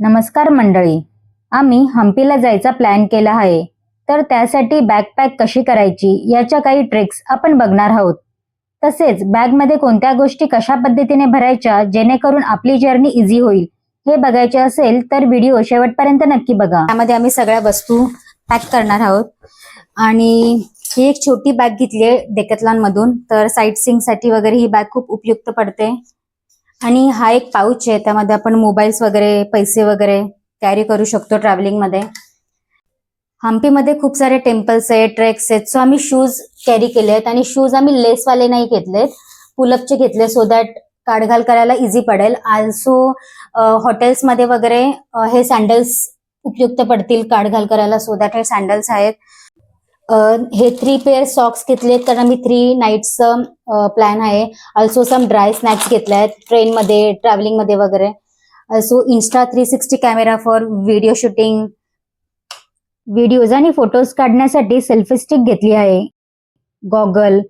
नमस्कार मंडळी. आम्ही हम्पीला जायचा प्लॅन केला आहे. तर त्यासाठी बॅकपॅक कशी करायची याच्या काही ट्रिक्स आपण बघणार आहोत. तसेच बॅगमध्ये कोणत्या गोष्टी कशा पद्धतीने भरायच्या जेणेकरून आपली जर्नी इझी होईल हे बघायचे असेल तर व्हिडिओ शेवटपर्यंत नक्की बघा. त्यामध्ये आम्ही सगळ्या वस्तू पॅक करणार आहोत. आणि ही एक छोटी बॅग घेतली आहे डेकॅथलॉन मधून. तर साईट सिंगसाठी वगैरे ही बॅग खूप उपयुक्त पडते. आणि हा एक पाऊच आहे. त्यामध्ये आपण मोबाईल्स वगैरे पैसे वगैरे कॅरी करू शकतो ट्रॅव्हलिंगमध्ये. हम्पीमध्ये खूप सारे टेम्पल्स आहेत ट्रेक्स आहेत. सो आम्ही शूज कॅरी केले आहेत आणि शूज आम्ही लेसवाले नाही घेतलेत. पुलअपचे घेतले सो दॅट काढघाल करायला इझी पडेल. आल्सो हॉटेल्समध्ये वगैरे हे सँडल्स उपयुक्त पडतील काढघाल करायला सो दॅट हे सँडल्स आहेत. हे थ्री पेअर सॉक्स घेतलेत कारण आम्ही थ्री नाईट्स प्लॅन आहे. ऑल्सो सम ड्राय स्नॅक्स घेतले आहेत. ट्रेनमध्ये ट्रॅव्हलिंगमध्ये वगैरे. Also Insta three sixty camera for video shooting videos आणि फोटोज काढण्यासाठी सेल्फी स्टिक घेतली आहे. गॉगल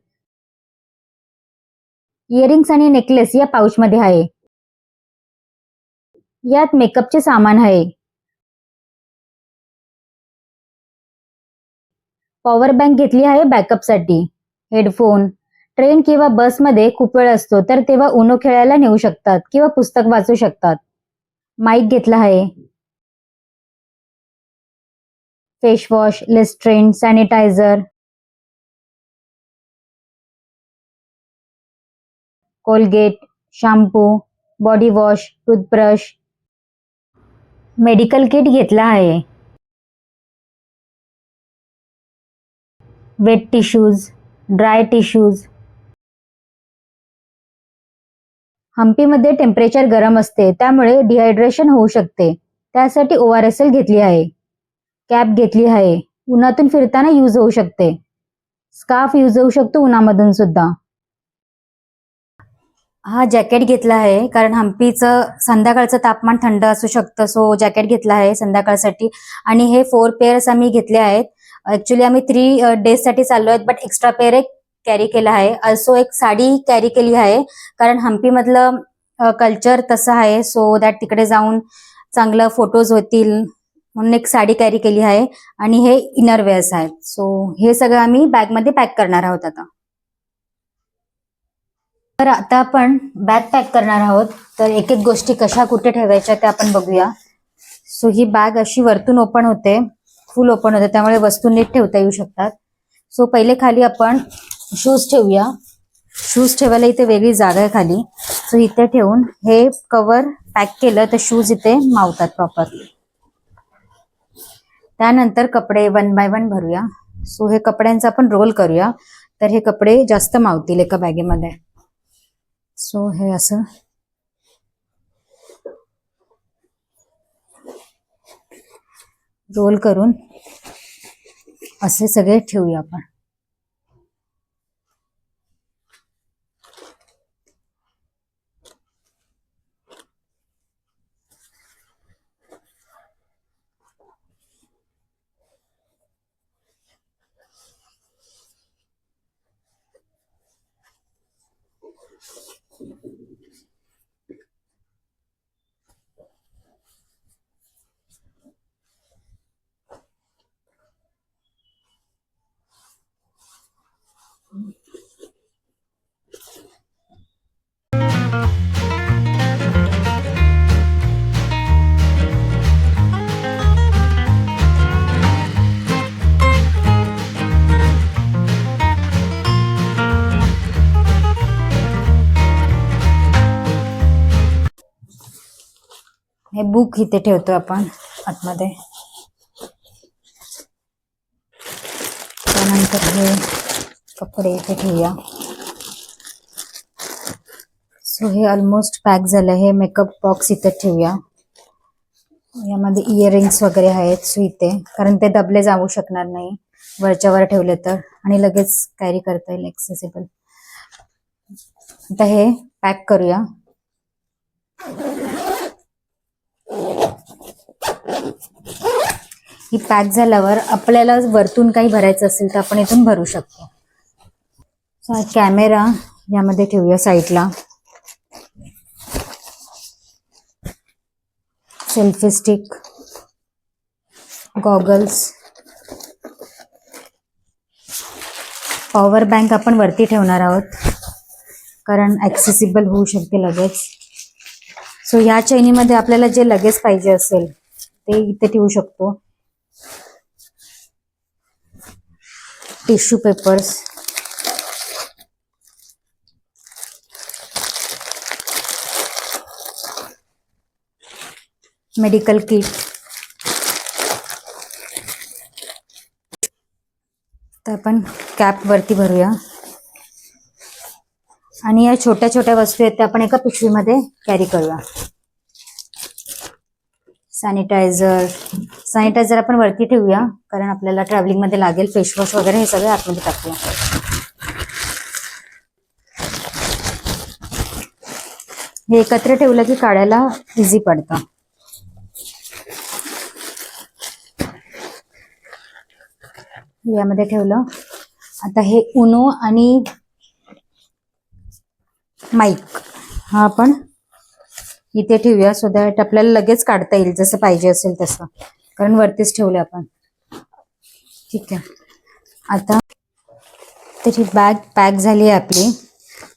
इयरिंग्स आणि नेकलेस या पाऊचमध्ये आहे. यात मेकअपचे सामान आहे. पॉवर बँक घेतली आहे बॅकअपसाठी हेडफोन ट्रेन किंवा बसमध्ये खूप वेळ असतो तर तेव्हा उनो खेळायला नेऊ शकतात किंवा पुस्तक वाचू शकतात. माईक घेतला आहे. Face wash Listerine sanitizer Colgate shampoo body wash toothbrush medical kit घेतला आहे. वेट टिश्यूज ड्राय टिश्यूज हम्पीमध्ये टेम्परेचर गरम असते त्यामुळे डिहायड्रेशन होऊ शकते. त्यासाठी ओ आर एस एल घेतली आहे. कॅप घेतली आहे. उन्हातून फिरताना यूज होऊ शकते. स्कार्फ यूज होऊ शकतो उन्हामधून सुद्धा. हा जॅकेट घेतला आहे कारण हम्पीचं संध्याकाळचं तापमान थंड असू शकतं सो जॅकेट घेतला आहे संध्याकाळसाठी. आणि हे फोर पेअर्स आम्ही घेतले आहेत. ऍक्च्युली आम्ही थ्री डेजसाठी चाललो आहेत बट एक्स्ट्रा पेअर एक कॅरी केला आहे. अल्सो एक साडी कॅरी केली आहे कारण हम्पी मधलं कल्चर तसं आहे. सो दॅट तिकडे जाऊन चांगलं फोटोज होतील. म्हणून एक साडी कॅरी केली आहे. आणि हे इनर वेअर्स आहेत. सो हे सगळं आम्ही बॅगमध्ये पॅक करणार आहोत आता. तर आता आपण बॅग पॅक करणार आहोत. तर एक एक गोष्टी कशा कुठे ठेवायच्या त्या आपण बघूया. सो ही बॅग अशी वरतून ओपन होते. फुल ओपन होतं त्यामुळे वस्तू नीट ठेवता येऊ शकतात. सो पहिले खाली आपण शूज ठेवूया. शूज ठेवायला इथे वेगळी जागा आहे खाली. सो इथे ठेवून हे कवर पॅक केलं तर शूज इथे मावतात प्रॉपर त्यानंतर कपडे वन बाय वन भरूया. सो हे कपड्यांचा आपण रोल करूया. तर हे कपडे जास्त मावतील एका बॅगेमध्ये सो हे असं. रोल करून असे सगळे ठेवूया आपण. हे बुक इथे ठेवतो आपण आतमध्ये. त्यानंतर हे कपडे इथे ठेवूया. सो हे ऑलमोस्ट पॅक झालं. हे मेकअप बॉक्स इथे ठेवूया. यामध्ये इयरिंग्स वगैरे आहेत सो इथे. कारण ते दबले जाऊ शकणार नाही. वरच्या वर ठेवले तर. आणि लगेच कॅरी करता येईल एक्सेसिबल आता हे पॅक करूया. ही पॅक झाल्यावर आपल्याला वरतून काही भरायचं असेल तर आपण इथून भरू शकतो. हा कॅमेरा यामध्ये ठेवूया साईडला selfie stick goggles power bank आपण वरती ठेवणार आहोत. कारण ॲक्सेसिबल होऊ शकते लगेच. सो ह्या चैनीमध्ये आपल्याला जे लगेच पाहिजे असेल ते इथे ठेवू शकतो. टिश्यू पेपर्स मेडिकल किट तर आपण कॅप वरती भरूया. आणि या छोट्या छोट्या वस्तू आहेत त्या आपण एका पिशवीमध्ये कॅरी करूया. सॅनिटायझर सॅनिटायझर आपण वरती ठेवूया कारण आपल्याला ट्रॅव्हलिंगमध्ये लागेल. फेसवॉश वगैरे हे सगळे आतमध्ये टाकूया. हे एकत्र ठेवलं की काढायला इझी पडतं. यामध्ये ठेवलं. आता हे उनो आणि माईक हा आपण इथे ठेवूया सो दॅट आपल्याला लगेच काढता येईल जसं पाहिजे असेल तसं. कारण वरतीच ठेवलं आपण. ठीक आहे. आता त्याची बॅग पॅक झाली आहे आपली.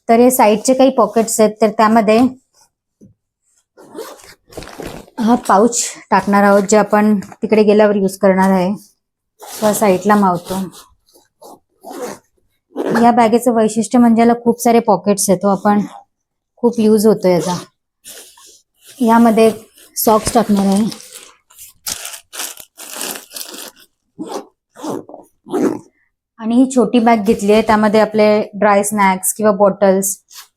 तर हे साईडचे काही पॉकेट्स आहेत तर त्यामध्ये हा पाऊच टाकणार आहोत जे आपण तिकडे गेल्यावर यूज करणार आहे. तो साईडला मावतो. या बॅगेचं वैशिष्ट्य म्हणजे याला खूप सारे पॉकेट्स आहेत तो आपण खूप यूज होतो याचा. यामध्ये सॉक्स टाकणार आहे. आणि ही छोटी बॅग घेतली आहे त्यामध्ये आपले ड्राय स्नॅक्स किंवा बॉटल्स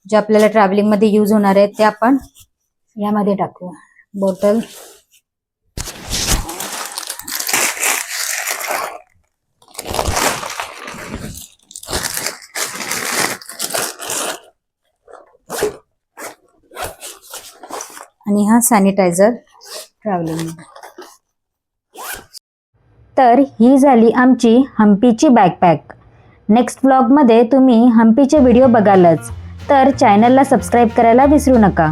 जे आपल्याला ट्रॅव्हलिंगमध्ये यूज होणार आहेत ते आपण यामध्ये टाकू. बॉटल आणि हा सॅनिटायझर ट्रॅव्हलिंग तर ही झाली आमची हम्पीची बॅकपॅक नेक्स्ट ब्लॉगमध्ये तुम्ही हम्पीचे व्हिडिओ बघालच. तर चॅनलला सबस्क्राईब करायला विसरू नका.